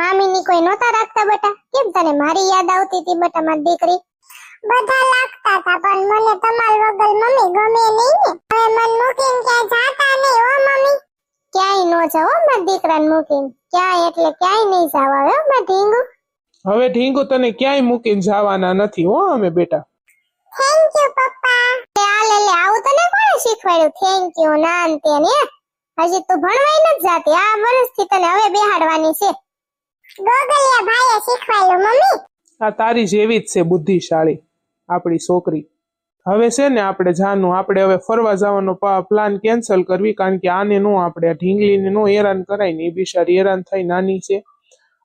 મામીની કોઈ નહોતા રાખતા બેટા. કેમ તને મારી યાદ આવતી હતી બેટા મારી દીકરી? બધા લાગતા હતા પણ મને તમાર વગર મમ્મી ગમે નહીં ને. હવે મન મૂકીને ક્યાંય જાતા નહીં ઓ મમ્મી. ક્યાંય નો જાવ મારા દીકરાને મૂકીને. ક્યાંય એટલે ક્યાંય નહીં જાવ હવે મારા ઢીંગુ. હવે ઢીંગુ તને ક્યાંય મૂકીને જવાના નથી હો અમે બેટા. થેન્ક યુ પપ્પા. એ આ લે લે આવું તને કોણે શીખવાડ્યું? થેન્ક યુ ના ને ને હજી તું ભણવાય નથી જાતી. આ વર્ષથી તને હવે બેહાડવાની છે. ગોગલિયા ભાઈએ મમ્મી. આ તારી જેવી જ છે બુદ્ધિશાળી આપણી છોકરી. હવે છે ને આપણે જાનું આપણે હવે ફરવા જવાનો પ્લાન કેન્સલ કરવી કારણ કે આને નો આપણે આ ઢીંગલીને નો હેરાન કરાય ને એ બિચારી હેરાન થઈ નાની છે.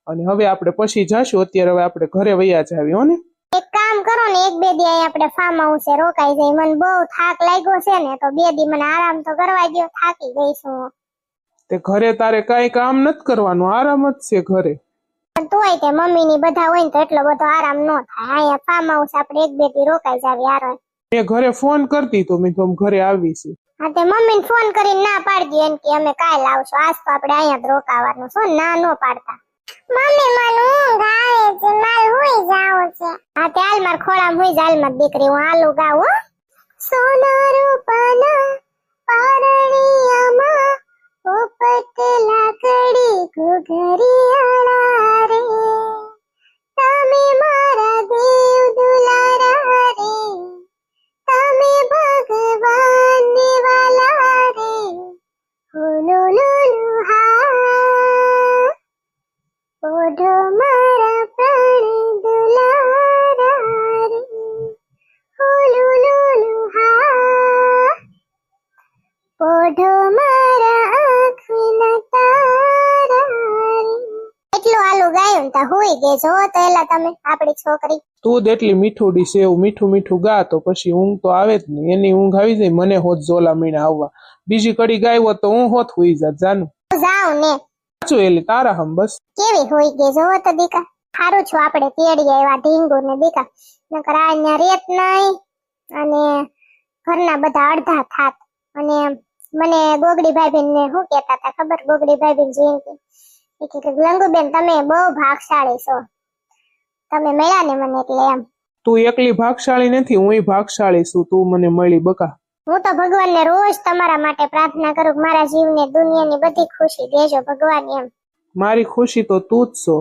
અને હવે આપણે પછી જાશું અત્યારે હવે આપણે ઘરે વયા જાવી હો ને. એક કામ કરો ને એક બે દી આપણે ફાર્મ હાઉસે રોકાઈ જઈ. મને બહુ થાક લાગ્યો છે ને તો બે દી મને આરામ તો કરવા દો થાકી ગઈ છું તે ઘરે તારે કાઈ કામ નથી કરવાનું આરામ જ છે ઘરે. પણ તોય તે મમ્મી ની બધા હોય ને તો એટલો બધો આરામ ન થાય. અહીંયા ફાર્મ હાઉસ આપણે એક બે દી રોકાઈ જાવી યાર મેં ઘરે ફોન કરતી તો મેં તો ઘરે આવી છે. હા તે મમ્મીને ફોન કરીને ના પાડતી એમ કે અમે કાલ આવશું. આજ તો આપણે અહીંયા જ રોકાવાનું શું ના નો પાડતા. મમ્મી મને ઊંઘ આવે છે મારે હુઈ જાવ છે. હા તે હાલ માર ખોળામાં હોય જાલ માર દીકરી હું હાલું ગાવ હો. સોના રૂપાના પારણિયામાં પોપટ લાકડી ઘુઘરિયાળા રે. તમે મારા દેવ દુલારા હોઈ ગઈ જો તો એલા તમે આપણી છોકરી. તું એટલી મીઠું ડી એવું મીઠું મીઠું ગા તો પછી ઊંઘ તો આવે જ નહીં. એની ઊંઘ આવી જાય મને હોત ઝોલા મહિના આવવા. બીજી કડી ગાયો તો હું હોત હોઈ જાત જાનું. જાઉં ને. સાચું એલી તારા હમ બસ. કેવી હોઈ ગઈ જોવો તો દીકા સારું છું આપણે તેડીએ એવા ઢીંગુ ને દીકા નકર આ અહીંયા રેત નહીં અને ઘરના બધા અડધા થાત. અને મને ગોગડી ભાભીન ને શું કહેતા હતા ખબર? ગોગડી ભાભીન જયંતી. એ કે કે લંગુબેન તમે બહુ ભાગશાળી છો. તમે મળ્યા ને મને એટલે એમ. તું એકલી ભાગશાળી નથી હું ભાગશાળી છું. તું મને મળી બકા. હું તો ભગવાનને રોજ તમારા માટે પ્રાર્થના કરું કે મારા જીવને દુનિયાની બધી ખુશી દેજો ભગવાન એમ. મારી ખુશી તો તું જ છો.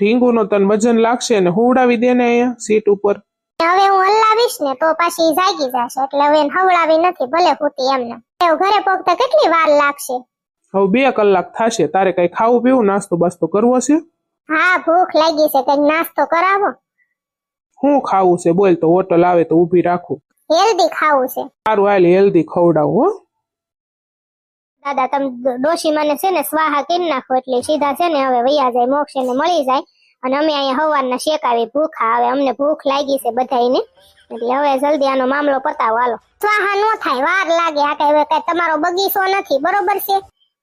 ઢીંગુનો તને વજન લાગશે ને હુવડાવી દે ને અહીંયા સીટ ઉપર. હવે હું હલાવીશ ને તો પાછી જાગી જશે. એટલે હવે હવડાવી નથી ભલે હોતી એમને. ઘરે પગતા કેટલી વાર લાગશે? હવે બે કલાક થશે તારે કઈ ખાવું પીવું નાસ્તો બાસ્તો કરવો છે? હા ભૂખ લાગી છે કઈ નાસ્તો કરાવો. હું ખાવું છે? બોલ તો હોટલ આવે તો ઊભી રાખું. હેલ્ધી ખાવું છે. સારું હાલ હેલ્ધી ખવડાવું હો. દાદા તમે ડોશી મને છે ને સ્વાહા કરી નાખો એટલે સીધા છે ને હવે વૈયા જાય મોક્ષ ને મળી જાય. અને અમે અહીંયા હવારના શેકાવી ભૂખા આવે અમને ભૂખ લાગી છે બધાયને. એટલે હવે જલ્દી આનો મામલો પતાવો હાલો. સ્વાહા નો થાય વાર લાગે આ કઈ તમારો બગીચો નથી બરોબર છે?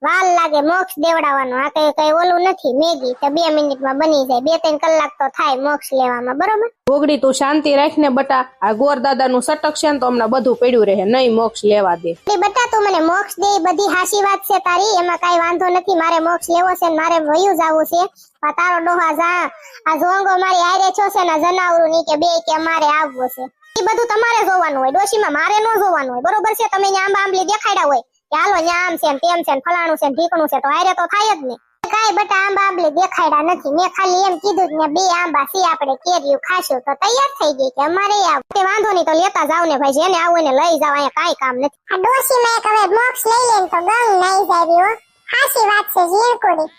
વાર લાગે મોક્ષ દેવડાવવાનો. આ કઈ કઈ ઓલું નથી મેગી. તો બે મિનિટમાં બની જાય. બે ત્રણ કલાક તો થાય મોક્ષ લેવામાં બરોબર? ભોગડી તું શાંતિ રાખને બટા આ ગોર દાદાનું સટક છે ને તો હમણાં બધું પડ્યું રહે. નહીં મોક્ષ લેવા દે. બટા તું મને મોક્ષ દે બધી હાસી વાત છે તારી. એમાં કઈ વાંધો નથી મારે મોક્ષ લેવો છે ને મારે વયું જાવું છે. આ તારો ડોહા જા. આ જોંગો મારી આરે છો છે ને જનાવરું ની કે બે કે મારે આવવું છે. એ બધું તમારે જોવાનું હોય ડોશીમાં મારે ન જોવાનું હોય. બરોબર છે? તમે આંબા આંબલી દેખાડ્યા હોય. કે આમ છે તેમ છે ફલાણું છે ઢીકણું છે, તો હારે તો થાય જ ને કાંઈ બટા આંબા આંબલે દેખાડ્યા નથી. મેં ખાલી એમ કીધું ને, બે આંબા સી આપણે કેરીયું ખાશું. તો તૈયાર થઈ ગઈ કે અમારે તે વાંધો નહીં, તો લેતા જાવ ને ભાઈ, જેને આવું ને લઈ જાવ અહીંયા કાંઈ કામ નથી. આ ડોશી માં હવે મોક્ષ લઈ લે તો ગમ નહીં જાય રહ્યો. હાસી વાત છે, ઝીણકુડી.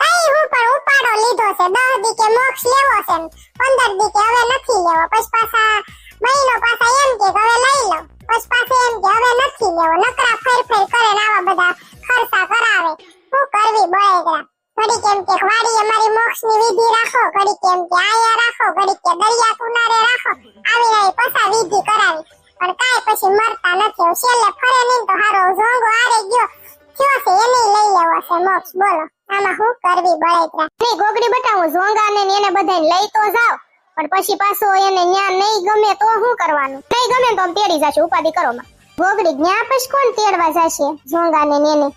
કઈ હું પણ ઉપાડો લીધો છે. દસ દી કે મોક્ષ લેવો છે ને, પંદર દી કે હવે નથી લેવો. પછી પાછા મહિનો પાછા એમ કે હવે લઈ લો. પછી પાછા એમ કે હવે નથી લેવો. નકરા ફેર ફેર દરિયા કિનારે રાખો. આવી આવી પછા વિધિ કરાવી. પણ કાંઈ પછી મરતા નથી છેલ્લે ફરે નહીં તો હારો ઝોંગો આરે ગયો. થયો છે એને લઈ લેવો છે મોક્ષ, બોલો. આમાં હું કરવી બળેતરા? નહીં ગોગડી બતાવું ઝોંગાને ને એને બધાને લઈ તો જાવ પણ પછી પાછો એને ન્યા નહીં ગમે તો શું કરવાનું? નહીં ગમે તો તેડી જશે, ઉપાધિ કરો માં. ગોગડી, ન્યા પછી કોણ તેડવા જશે? ઝોંગાને ને એને.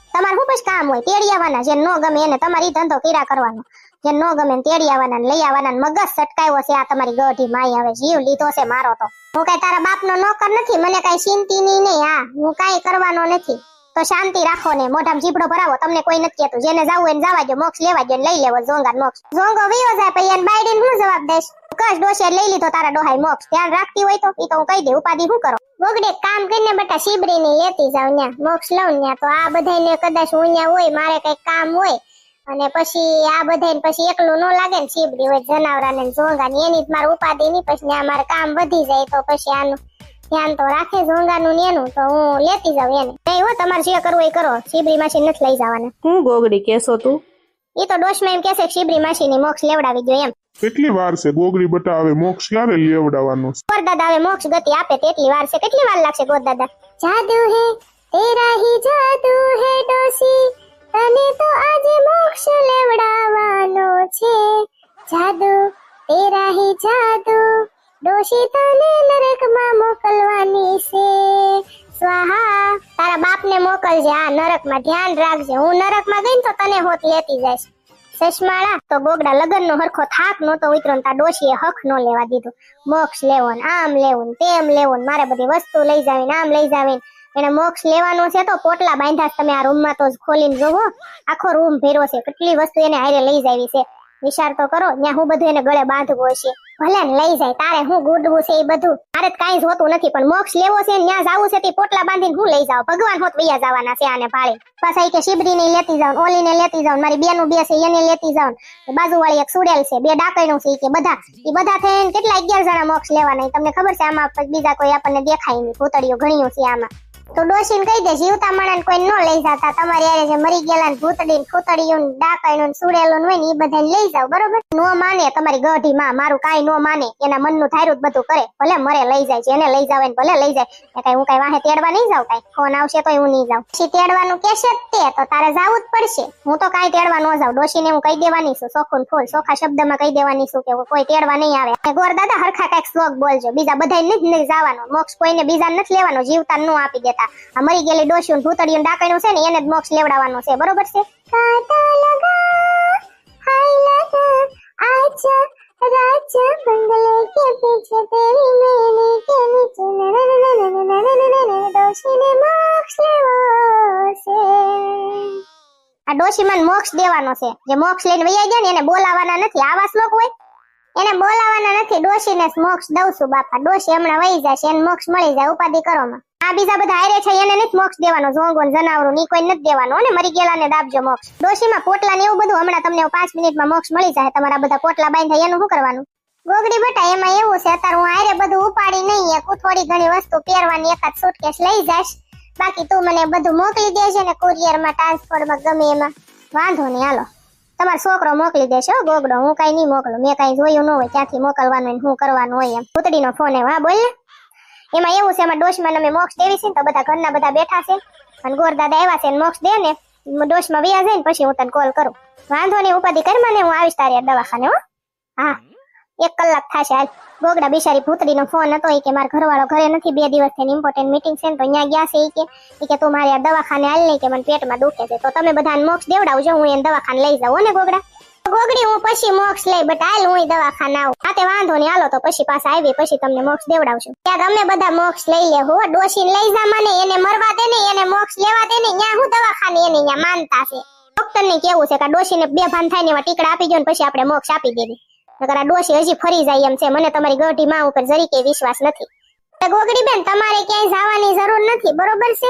કામ હોય, તેડી આવવાના. જે નો ગમે એને તમારી ધંધો કર્યા કરવાનો. જે નો ગમે તેડી આવવાના લઈ આવવાના મગજ સટકાયો છે, આ તમારી ગઢી માય હવે જીવ લીધો છે મારો તો. હું કઈ તારા બાપનો નોકર નથી, મને કઈ ચિંતી નહીં, હા. હું કઈ કરવાનો નથી. તો શાંતિ રાખો ને, મોઢામાં જીપડો ભરાવો. તમને કોઈ નથી કહેતું. જેને જવું એને જવા દો મોક્ષ લેવા દો લઈ લેવો ઝોંગા મોક્ષ. ઝોંગો વયો જાય પછી એને બાયડીને હું જવાબ દઈશ? કશ ડોશે લઈ લીધો, તારા ડોહાઈ મોક્ષ. ધ્યાન રાખતી હોય તો, ઈ તો હું કહી દે, ઉપાધિ હું કરો? વગડે કામ કરીને બટા શીબડી ની લેતી જાવ મોક્ષ લઉં ન્યા. તો આ બધાને કદાચ હું ન્યા હોય, મારે કઈ કામ હોય, અને પછી આ બધાને પછી એકલું ન લાગે ને શીબડી હોય જનાવરા ને ઝોંગા ની એની જ મારે ઉપાધિ ની, પછી ન્યા મારે કામ વધી જાય, તો પછી આનું ધ્યાન તો રાખે ઝોંગાનું ને એનું, તો હું લેતી જાઉં એને. નહીં હો, તમારે જે કરવું એ કરો શીબડી માંથી નથી લઈ જવાના. હું ગોગડી કેસો તું? ઈ તો ડોશમાં એમ કહેશે કે શીબડી માસી ની મોક્ષ લેવડાવી દો એમ. કેટલી વાર છે ગોગરી બટા આવે મોક્ષ ક્યારે લેવડાવવાનો છે? ગોરદાદા આવે મોક્ષ ગતિ આપે તેટલી વાર છે. કેટલી વાર લાગશે ગોરદાદા? જાદુ હે તેરા હી જાદુ હે ડોસી તને તો આજે મોક્ષ લેવડાવવાનો છે. જાદુ તેરા હી જાદુ. ડોસી તને નરકમાં મોકલવાની છે. સ્વાહા, તારા બાપને મોકલજે, આ નરકમાં ધ્યાન રાખજે. હું નરકમાં ગઈ તો તને હોત લેતી જઈશ. સસમાળા, તો ગોગડા લગનનો હરખો થાક નહોતો ઉતર્યો તાર ડોશીએ હક નો લેવા દીધું. મોક્ષ લેવો આમ લેવું તેમ લેવું મારે બધી વસ્તુ લઈ જાવી ને આમ લઈ જાવી એને મોક્ષ લેવાનો છે તો પોટલા બાંધ્યા તમે આ રૂમમાં તો જ ખોલીને જોવો. આખો રૂમ ભેરો છે, કેટલી વસ્તુ એને હારે લઈ જાવી છે. વિચાર તો કરો, ત્યાં હું બધું એને ગળે બાંધવો છે. ભલે લઈ જાય, તારે હું ગુડવું છે એ બધું? મારે કઈ જોતું નથી, પણ મોક્ષ લેવો છે ને ત્યાં જવું છે તે પોટલા બાંધીને હું લઈ જાવ ભગવાન હોત વૈયા જવાના છે આને ભાળે. પાછા કે શિબરી ને લેતી જાવ ઓલી ને લેતી જાઉં, મારી બેનું બે છે, એને લેતી જાવ બાજુ વાળી એક સુડેલ છે, બે ડાકણું છે કે બધા. એ બધા થઈને કેટલા અગિયાર જણા મોક્ષ લેવાના તમને ખબર છે આમાં બીજા કોઈ આપણને દેખાય નહીં ભૂતળીઓ ઘણીઓ છે આમાં. તો ડોશીને કહી દે, જીવતા માણસ કોઈ ન લઈ જતા. તમારી હારે જે મરી ગયેલા ભૂતડી ને ફૂતડીયું ને હોય ને એ બધાને લઈ જાવ બરોબર? નો માને તમારી ગઢી માં, મારું કાઈ નો માને, એના મનનું થાયરું બધું કરે. ભલે મરે લઈ જાય છે, એને લઈ જાવ ભલે લઈ જાય. કઈ હું કઈ વાહે તેડવા નહીં જાવ કઈ? ફોન આવશે તો હું નહીં જાઉં. પછી તેડવાનું કેશે તે, તો તારે જાવું જ પડશે. હું તો કઈ તેડવા ન જાઉં. ડોશીને હું કહી દેવાની છું સોખું ફૂલ સોખા શબ્દમાં કહી દેવાની છું કે કોઈ તેડવા નહીં આવે. ગોર દાદા હરખા કંઈક શ્લોક બોલજો, બીજા બધા નથી જવાનો. મોક્ષ કોઈને બીજા નથી લેવાનો, જીવતા ન આપી દેતા આ મરી ગયેલી ડોશીઓ ને ડાકણ્યું છે ને એને જ મોક્ષ લેવડાવવાનો છે બરોબર છે કાંટા લગા હાય મોક્ષ દેવાનો છે જે મોક્ષ લઈને વૈયા ગયા ને એને બોલાવાના નથી આવા શ્લોક હોય એને બોલાવાના નથી ડોશીને ને મોક્ષ દઉં છું બાપા ડોશી હમણાં વહી જશે એને મોક્ષ મળી જાય ઉપાધિ કરો માં આ બીજા બધા હારે છે, એને નથી મોક્ષ દેવાનો. ઝોંગો જનાવરો ની કોઈ નથી દેવાનો. ને મરી ગયેલા ને દાબજો મોક્ષ. ડોશીમાં પોટલા ને એવું બધું, હમણાં તમને પાંચ મિનિટમાં મોક્ષ મળી જાય. તમારા બધા પોટલા બાંધ્યા એનું શું કરવાનું? ગોગડી બેટા, એમાં એવું છે, અત્યારે હું હારે બધું ઉપાડી નહીં એક થોડી ઘણી વસ્તુ પહેરવાની, એકાદ સુટકેસ લઈ જઈશ બાકી તું મને બધું મોકલી દેજે ને કુરિયરમાં ટ્રાન્સપોર્ટમાં ગમે એમાં. વાંધો નહીં, હાલો. તમારો છોકરો મોકલી દેશે હો, ગોગડો. હું કઈ નહીં મોકલું. મેં કઈ જોયું ન હોય, ક્યાંથી મોકલવાનું ને કરવાનું હોય એમ. પુતળીનો ફોન એવા હા બોલ ને એમાં એવું છે એમાં ડોશમાં અમે મોક્ષ દેવી છે ને તો બધા ઘરના બધા બેઠા છે. અને ગોર દાદા આવ્યા છે ને મોક્ષ દે ને ડોશમાં વ્યા જાય ને પછી હું તને કોલ કરું. વાંધો નહીં, ઉપાધિ કર મને, હું આવીશ તારી દવાખાને, હો. હા. એક કલાક થશે હાલ. ગોગડા બિચારી ભૂતડીનો ફોન હતો એ કે મારા ઘરવાળો ઘરે નથી, બે દિવસ થઈને ઇમ્પોર્ટન્ટ મીટિંગ છે ને તો અહીંયા ગયા છે એ કે એ કે તું મારી આ દવાખાને હાલ નહીં કે મને પેટમાં દુખે છે. તો તમે બધાને મોક્ષ દેવડાવજો, હું એને દવાખાને લઈ જાઉં ને ગોગડા ગોગડી, હું પછી મોક્ષ લઈ બટ હાલ હું દવાખાના આવું. હા વાંધો નહીં, હાલો તો પછી પાછા આવી પછી તમને મોક્ષ દેવડાવશું. ત્યાં અમે બધા મોક્ષ લઈ લે હો, ડોશીને લઈ જા મને, એને મરવા દે ને, એને મોક્ષ લેવા દે ને, ત્યાં હું દવાખાને એને ત્યાં માનતા છે. ડોક્ટર ને કેવું છે કે ડોશીને બે ભાન થાય ને એવા ટીકડા આપી દો ને પછી આપણે મોક્ષ આપી દેવી. નકર આ ડોશી હજી ફરી જાય એમ છે, મને તમારી ગઢી માં ઉપર જરી કે વિશ્વાસ નથી. ગોગડી બેન, તમારે ક્યાંય જવાની જરૂર નથી, બરોબર છે?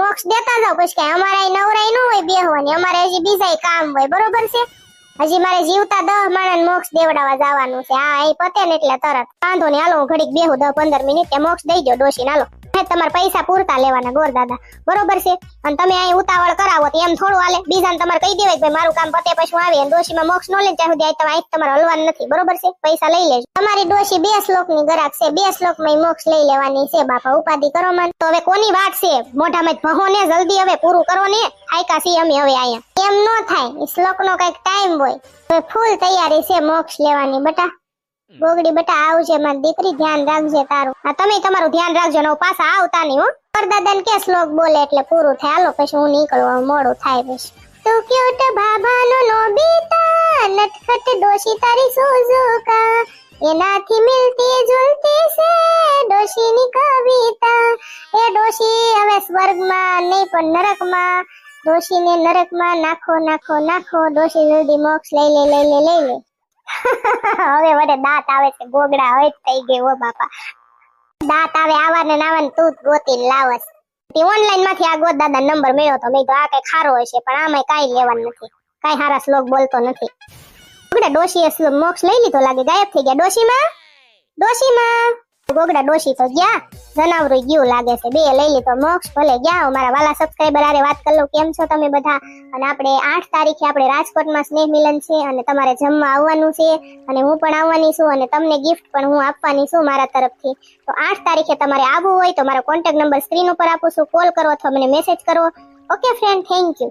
મોક્ષ દેતા જાવ પછી કઈ અમારે નવરાય ન હોય બેહવાની, અમારે હજી બીજા કામ હોય, બરોબર છે? હજી મારે જીવતા દહ માણસ મોક્ષ દેવડાવવા જવાનું છે. હા, એ પતે ને એટલે તરત. વાંધો નહીં, હાલો, હું ઘડીક બેહું દસ પંદર મિનિટ. મોક્ષ દઈ દો ડોશી હાલો. તમારે પૈસા પૂરતા લેવાના, ગોર દાદા. બરોબર છે? અને તમે અહીં ઉતાવળ કરાવો તો એમ થોડું હાલે. બીજાને તમારે કહી દેવાય ભાઈ, મારું કામ પતે પછી હું આવી અને ડોશીમાં મોક્ષ નો લઈને ત્યાં સુધી અહીં તમારે હલવાનું નથી. બરોબર છે? પૈસા લઈ લેજો. તમારી ડોશી બે શ્લોકની ગરાક છે. બે શ્લોકમાં મોક્ષ લઈ લેવાની છે, બાપા. ઉપાધિ કરો મન તો હવે કોની વાત છે? મોઢામાં ભહો ને જલ્દી હવે પૂરું કરો ને આયકા સી અમે હવે અહીંયા. એમ નો થાય. શ્લોક શ્લોકનો કંઈક ટાઈમ હોય. ફૂલ તૈયારી છે મોક્ષ લેવાની, બટા. ગોગડી બેટા આવજે મારી દીકરી ધ્યાન રાખજે તારું. આ તમે તમારું ધ્યાન રાખજો, ને પાછા આવતા નહીં હો. પરદાદાને કે શ્લોક બોલે એટલે પૂરું થાય. હાલો, પછી હું નીકળવા મોડું થાય પછી તું ક્યુટ બાબાનો નોબીતા, નટખટ ડોશી તારી સુઝુકા. એનાથી મિલતી જુલતી છે ડોશીની કવિતા. એ ડોશી હવે સ્વર્ગમાં નહીં, પણ નરકમાં. ડોશીને નરકમાં નાખો નાખો નાખો. ડોશી જલ્દી મોક્ષ લઈ લે લઈ લે લઈ લે. હવે વડે દાંત આવે છે, ગોગડા હવે થઈ ગઈ બાપા. દાંત આવે આવા ને તું જ ગોતી લાવસ. તે ઓનલાઈનમાંથી આ ગોદ દાદા નંબર મળ્યો તો મેં તો આ કઈ ખારો હશે પણ આમાં કાઈ લેવાનું નથી. કાઈ હારા શ્લોક બોલતો નથી. ગોગડા ડોશી મોક્ષ લઈ લીધો લાગે, ગાયબ થઈ ગયા. ડોશીમાં? ડોશીમાં? ગોગડા ડોશી તો ગયા. જનાવરું ગયું લાગે છે. બે લઈ લીધો મોક્ષ. ભલે ગયા મારા વાલા સબસ્ક્રાઈબર આરે વાત કરી લઉં કેમ છો તમે બધા? અને આપણે આઠ તારીખે આપણે રાજકોટમાં સ્નેહ મિલન છે અને તમારે જમવા આવવાનું છે. અને હું પણ આવવાની છું અને તમને ગિફ્ટ પણ હું આપવાની છું મારા તરફથી. તો આઠ તારીખે તમારે આવવું હોય તો મારો કોન્ટેક્ટ નંબર સ્ક્રીન ઉપર આપું છું. કોલ કરો અથવા મને મેસેજ કરો. ઓકે ફ્રેન્ડ થેન્ક યુ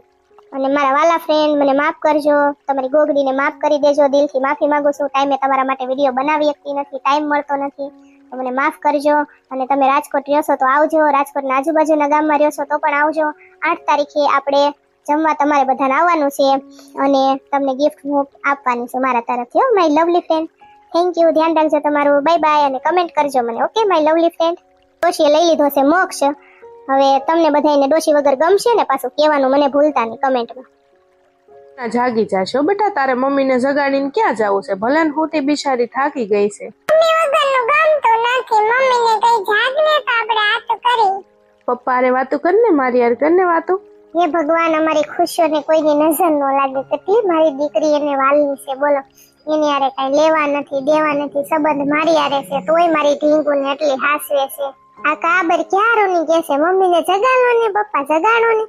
અને મારા વાલા ફ્રેન્ડ મને માફ કરજો. તમારી ગોગડીને માફ કરી દેજો. દિલથી માફી માંગુ છું. ટાઈમે તમારા માટે વીડિયો બનાવી શકતી નથી. ટાઈમ મળતો નથી. મને માફ કરજો અને તમે રાજકોટ રહ્યો છો તો આવજો. રાજકોટના આજુબાજુના ગામમાં રહ્યો છો તો પણ આવજો. આઠ તારીખે આપણે જમવા તમારે બધાને આવવાનું છે અને તમને ગિફ્ટ હું આપવાની છું મારા તરફથી હો my lovely friend thank you ધ્યાન રાખજો તમારું. બાય બાય અને કમેન્ટ કરજો મને ઓકે માય લવલી ફ્રેન્ડ ડોશીએ લઈ લીધો છે મોક્ષ. હવે તમને બધાને ડોશી વગર ગમશે ને પાછું કહેવાનું મને ભૂલતા નહીં કમેન્ટમાં ના જાગી જાશો. બેટા તારે મમ્મીને જગાડીને ક્યાં જવું છે? ભલે ને હું તે બિચારી થાકી ગઈ છે. પપ્પા રે વાતું કર ને મારી યાર કર ને વાતું. હે ભગવાન અમારી ખુશીઓને કોઈની નજર ન લાગે કેટલી મારી દીકરી એને વાલની છે. બોલો એની યારે કઈ લેવા નથી દેવા નથી સંબંધ મારી યારે છે. તોય મારી ઢીંગુને એટલી હાસવે છે. આ કાબર ક્યારોની કે છે? મમ્મીને જગાડો ને પપ્પા જગાડો ને.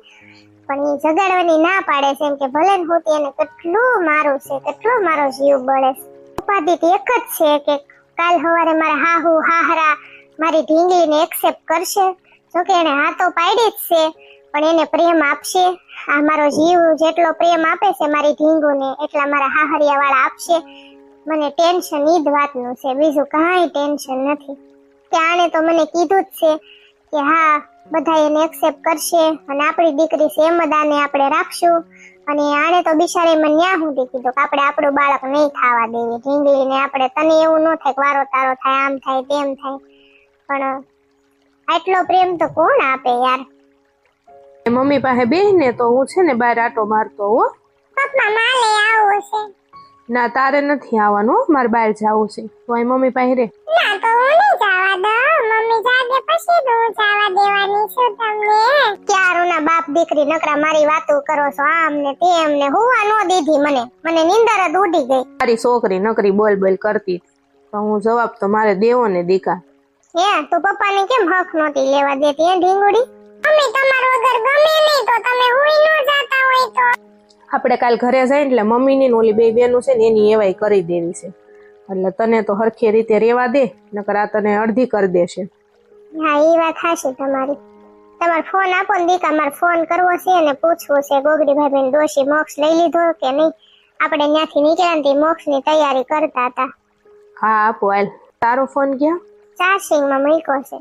પણ એ જગાડવાની ના પાડે છે, એમ કે ભલે ને હું એને કેટલું મારું છે, કેટલો મારો જીવ બળે છે. ઉપાધિ એક જ છે કે કાલ સવારે મારા હાહુ, હાહરા મારી ઢીંગલીને એક્સેપ્ટ કરશે. જોકે એને હા તો પાડી જ છે, પણ એને પ્રેમ આપશે. આ મારો જીવ જેટલો પ્રેમ આપે છે મારી ઢીંગુને, એટલા મારા હાહરિયા વાળા આપશે. મને ટેન્શન ઈ જ વાતનું છે, બીજું કાંઈ ટેન્શન નથી. કે આણે તો મને કીધું જ છે કે હા બધા એને એક્સેપ્ટ કરશે અને આપણી દીકરી છે એમ જ આને આપણે રાખશું. અને આને તો બિચારે મને ન્યા સુધી કીધું કે આપણે આપણું બાળક નહીં ખાવા દેવી ઢીંગલીને આપણે તને એવું ન થાય વારો તારો થાય આમ થાય તેમ થાય. પણ આટલો પ્રેમ તો કોણ આપે યાર? મમ્મી પાસે બેહીને તો હું છે ને બહાર આટો મારતો હો. પપ્પા માલે આવો છે ના તારે નથી આવવાનું મારે બહાર જવું છે. તો મમ્મી પાસે રે. ના તો હું નહીં જવા દઉં. મમ્મી જાગે પછી તો હું જવા દેવાની છું તમને. ક્યારોના બાપ દીકરી નકરા મારી વાતો કરો છો આમ ને તેમ ને હુવા નો દીધી મને. મને નીંદર જ ઉડી ગઈ. મારી છોકરી નકરી બોલ બોલ કરતી. તો હું જવાબ તો મારે દેવો ને દીકા. હે તો પપ્પાને કેમ હક નહોતી લેવા દેતી હે ઢીંગુડી? મમ્મી તમારો વગર ગમે નહીં તો તમે હુઈ ન જાતા હોય તો. આપણે કાલ ઘરે જાય એટલે મમ્મીની ઓલી બે બેનું છે ને એની એવાય કરી દેવી છે. એટલે તને તો હરખી રીતે રેવા દે નકર આ તને અડધી કરી દેશે. હા એ વાત હાશી તમારી. તમારે ફોન આપો ને દીકા મારે ફોન કરવો છે અને પૂછવું છે ગોગડી ભાભી દોશી મોક્ષ લઈ લીધો કે નહીં? આપણે ત્યાંથી નીકળ્યા ને મોક્ષની તૈયારી કરતા હતા. હા આપો હાલ. તારો ફોન ક્યાં? ચાર્જિંગમાં મૂક્યો છે.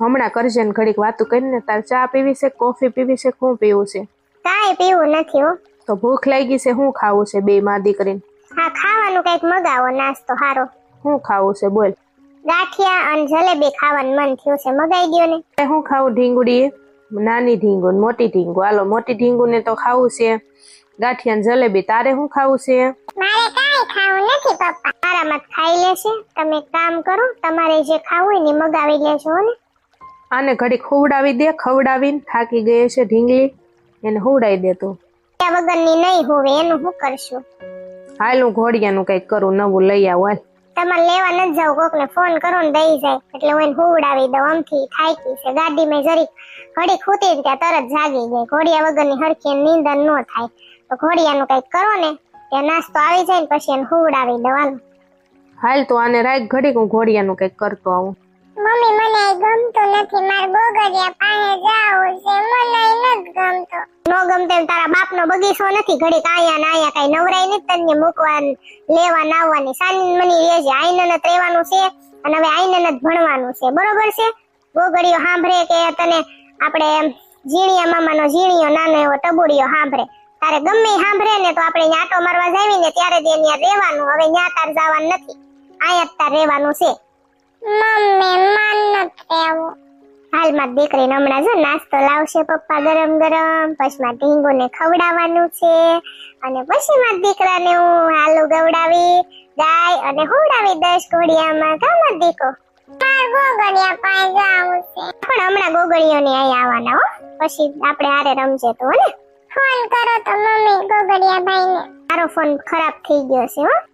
હમણાં કરજે ને ઘડીક વાતું કરીને તાર ચા પીવી છે કોફી પીવી છે શું પીવું છે? કાંઈ પીવું નથી હો. તો ભૂખ લાગી છે હું ખાવું છે બે માં દીકરીને? હા ખાવાનું કંઈક મગાવો નાસ્તો હારો. હું ખાવું છે બોલ. ગાંઠિયા અને જલેબી ખાવાનું મન થયું છે મગાઈ દો ને. હું ખાવું ઢીંગુડી નાની ઢીંગુ મોટી ઢીંગુ હાલો મોટી ઢીંગુ ને તો ખાવું છે. ગાંઠિયા ને જલેબી તારે શું ખાવું છે? મારે કાંઈ ખાવું નથી પપ્પા. આરામત ખાઈ લેશે તમે કામ કરો તમારે જે ખાવું હોય ને મગાવી લેજો હો ને. આને ઘડી ખવડાવી દે ખવડાવીને થાકી ગઈ છે ઢીંગલી. એને હુવડાવી દે તું. ત્યાં વગરની નહીં હોવે એનું શું કરશું? હાલ હું ઘોડિયાનું કંઈક કરું નવું લઈ આવું હાલ. તમારે લેવા ન જાવ કોકને ફોન કરો ને દઈ જાય. એટલે હું એને હુવડાવી દઉં આમથી થાકી છે. ગાડીમાં જરીક ઘડી ખૂતી ને ત્યાં તરત જાગી જાય ઘોડિયા વગરની હરખી નીંદર ન થાય. તો ઘોડિયાનું કંઈક કરો ને ત્યાં નાસ્તો આવી જાય ને પછી એને હુવડાવી દેવાનું હાલો. તો આને રાખ ઘડીક હું ઘોડિયાનું કંઈક કરતો આવું. મમ્મી, મને ગમતો નથી. માર ગોગરિયા પાસે જાવું છે. મને નથી ગમતું. નો ગમતે એમ તારા બાપનો બગીચો નથી. ઘડીક આયા ને કઈ નવરાય નથી તને મૂકવા લેવા ને સાની મની રેજે આઈને જ રહેવાનું છે અને હવે આઈને જ ભણવાનું છે. બરોબર છે? ગોગડીઓ સાંભળે કે તને આપણે ઝીણિયા મામાનો ઝીણિયો નાનો એવો ટબુડિયો સાંભળે તારે ગમે સાંભળે ને તો આપણે આટો મારવા જાવી ને ત્યારે જ ત્યાં રહેવાનું. હવે ન્યા તાર જવાનું નથી. આયા તાર રહેવાનું છે. મમ્મી માન નથી રહેવું હાલમાં દીકરીને હમણાં જો નાસ્તો લાવશે પપ્પા ગરમ ગરમ પછી માં ઢીંગોને ખવડાવવાનું છે અને પછી માં દીકરાને હું હાલુ ગવડાવી ગાય અને હુવડાવી દસ ઘોડિયામાં. કામ દીકો. માર ગોગડિયા પાસે જાવું છે. પણ હમણાં ગોગળીઓને અહીં આવવાના હો. પછી આપણે હારે રમજે તો ને? ફોન કરો તો મમ્મી ગોગડિયા ભાઈને. મારો ફોન ખરાબ થઈ ગયો છે હો.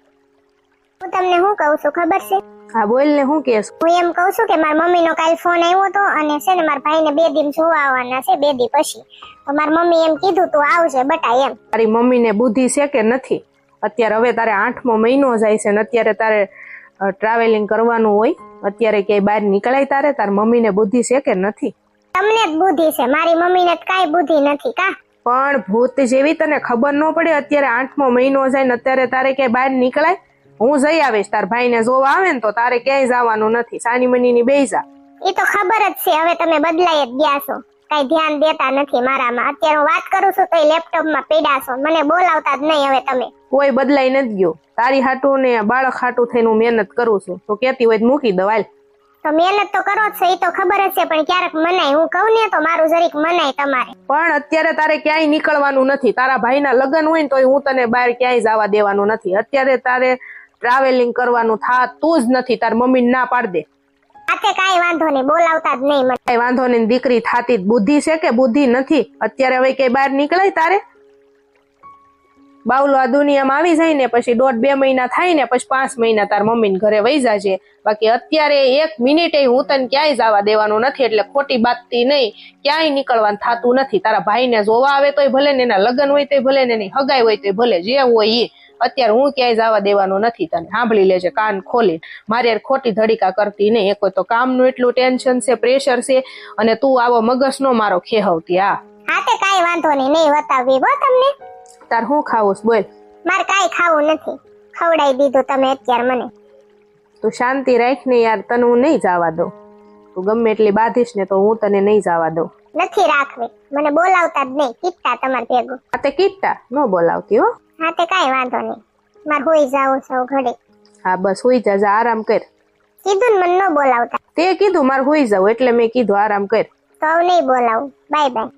હું તમને શું કહું છું ખબર છે? હા બોલ ને શું કેસ હું એમ કહું છું કે મારા મમ્મીનો કાલ ફોન આવ્યો હતો અને છે ને મારા ભાઈને બે દિન જોવા આવવાના છે બે દી પછી. તો મારી મમ્મી એમ કીધું તું આવજે બટા એમ. તારી મમ્મીને બુદ્ધિ છે કે નથી? અત્યારે હવે તારે આઠમો મહિનો જાય છે ને અત્યારે તારે ટ્રાવેલિંગ કરવાનું હોય અત્યારે ક્યાંય બહાર નીકળાય તારે તાર મમ્મીને બુદ્ધિ છે કે નથી? તમને જ બુદ્ધિ છે મારી મમ્મીને ને કઈ બુદ્ધિ નથી કા? પણ ભૂત જેવી તને ખબર ન પડે અત્યારે આઠમો મહિનો જાય ને અત્યારે તારે ક્યાંય બહાર નીકળાય? હું જઈ આવીશ તાર ભાઈને જોવા આવે ને તો તારે ક્યાંય જવાનું નથી. સાની મનીની બેસી જા. એ તો ખબર જ છે હવે તમે બદલાઈ જ ગયા છો. કઈ ધ્યાન દેતા નથી મારામાં. અત્યારે હું વાત કરું છું તો લેપટોપમાં પીડા છો. મને બોલાવતા જ નહીં હવે તમે. કોઈ બદલાઈ નથી ગયો. તારી હાટું ને બાળક હાટું થઈને હું મહેનત કરું છું. તો કેતી હોય મૂકી દવાલ તો મહેનત તો કરો જ છો એ તો ખબર જ છે પણ ક્યારેક મનાય. હું કહું ને તો મારું જરીક મનાય તમારે. પણ અત્યારે તારે ક્યાંય નીકળવાનું નથી. તારા ભાઈના લગ્ન હોય ને તો હું તને બહાર ક્યાંય જવા દેવાનું નથી. અત્યારે તારે ટ્રાવેલિંગ કરવાનું થાતું જ નથી. તાર મમ્મી ના પાડ દે. આતે કાઈ વાંધો નહીં બોલાવતા જ નહીં મને. કઈ વાંધો નહીં દીકરી થાતી બુદ્ધિ છે કે બુદ્ધિ નથી? અત્યારે હવે કઈ બહાર નીકળાય તારે? બાવલો આ દુનિયામાં આવી જાય ને પછી દોઢ બે મહિના થાય ને પછી પાંચ મહિના તાર મમ્મીને ઘરે વહી જાજે. બાકી અત્યારે એક મિનિટે હું તને ક્યાંય જવા દેવાનું નથી એટલે ખોટી બાતતી નહીં ક્યાંય નીકળવાનું થાતું નથી. તારા ભાઈને જોવા આવે તોય ભલે ને એના લગ્ન હોય તોય ભલે ને એની હગાઈ હોય તોય ભલે જે હોય એ અત્યારે હું ક્યાંય જવા દેવાનું નથી તને. સાંભળી લેજે કાન ખોલી. મારે યાર ખોટી ધડીકા કરતી નહીં. એક તો કામનું એટલું ટેન્શન છે પ્રેશર છે અને તું આવો મગજ નો મારો ખેહવતી આ હાતે કાંઈ વાંધો નહીં નહીં બતાવી હો તમને. તાર હું ખાવું બોલ. મારે કાંઈ ખાવું નથી. ખવડાવી દીધું તમે અત્યારે મને. તું શાંતિ રાખ ને યાર તને હું નહીં જવા દઉં. તું ગમે એટલી બાંધીશ ને તો હું તને નહીં જવા દઉં. નથી રાખવી. મને બોલાવતા જ નહીં. કીટતા તમારે ભેગું. આ તે કીટા ન બોલાવતી હો. હાતે કઈ વાંધો નહીં. માર હોઈ જાવું સૌ ઘડી હા બસ હોઈ જા જા, આરામ કર. કીધું ને મને ન બોલાવતા. તે કીધું મારે હોઈ જાવ એટલે મેં કીધું આરામ કર. તો નહીં બોલાવું. Bye bye.